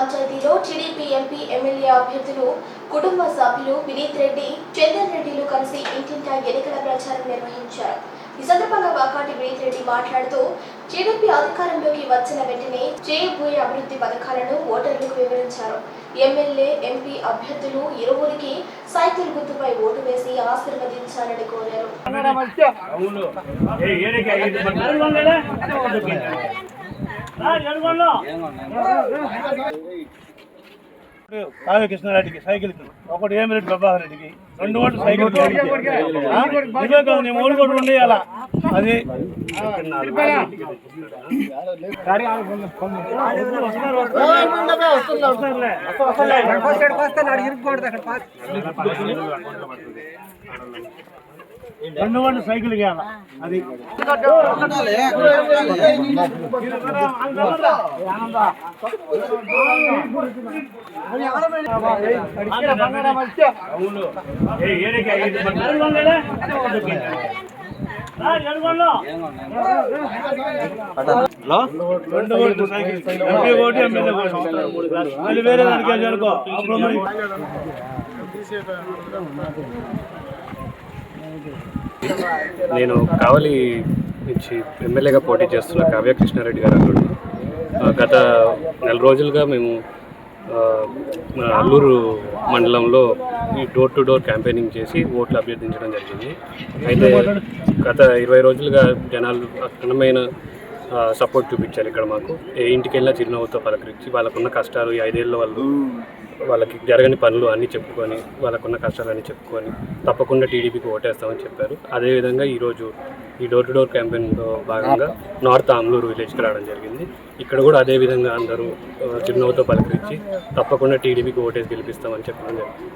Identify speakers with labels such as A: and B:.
A: పంచాయతీలో TDP MP MLA అభ్యర్థులు కుటుంబ సభ్యులు వినీత్ రెడ్డి చందన్ రెడ్డిలు కలిసి ఇంటింటా ఎన్నికల ప్రచారం నిర్వహించారు. ఈ సందర్భంగా వాకాటి వినీత్ రెడ్డి మాట్లాడుతూ టీడీపీ అధికారంలోకి వచ్చిన వెంటనే చేయబోయే అభివృద్ధి పథకాలను ఓటర్లకు వివరించారు. ఎమ్మెల్యే ఎంపీ అభ్యర్థులు ఇరువురికి సైకిల్ గుర్తుపై ఓటు వేసి ఆశీర్వదించాలని కోరారు.
B: కావ్య కృష్ణారెడ్డికి సైకిల్ ఒకటి ఏమిరెడ్డి ప్రభాకర్ రెడ్డికి రెండు ఓట్లు సైకిల్? ఇవే కాదు మూడు కోట్లు ఉండి అలా అది వస్తున్నారు. రెండు వంటి సైకిల్ గేయాల అది. రెండు ఓట్లు cycle. MP vote MLA vote. మళ్ళీ వేరే దానికి అప్పుడు మరి
C: నేను కావలి నుంచి ఎమ్మెల్యేగా పోటీ చేస్తున్న కావ్య కృష్ణారెడ్డి గారు అల్లుడు గత నెల రోజులుగా మేము మన అల్లూరు మండలంలో ఈ డోర్ టు డోర్ క్యాంపెయినింగ్ చేసి ఓట్లు అభ్యర్థించడం జరిగింది. అయితే గత ఇరవై రోజులుగా జనాలు అఖండమైన సపోర్ట్ చూపించారు ఇక్కడ మాకు. ఏ ఇంటికి వెళ్ళినా చిరునవ్వుతో పలకరించి వాళ్ళకున్న కష్టాలు ఈ ఐదేళ్ళ వాళ్ళు వాళ్ళకి జరగని పనులు అన్నీ చెప్పుకొని వాళ్ళకున్న కష్టాలన్నీ చెప్పుకొని తప్పకుండా టీడీపీకి ఓటేస్తామని చెప్పారు. అదేవిధంగా ఈరోజు ఈ డోర్ టు డోర్ క్యాంపెయిన్లో భాగంగా నార్త్ ఆమ్లూరు విలేజ్కి రావడం జరిగింది. ఇక్కడ కూడా అదే విధంగా అందరూ చిరునవ్వుతో పలకరించి తప్పకుండా టీడీపీకి ఓటేసి గెలిపిస్తామని చెప్పడం జరిగింది.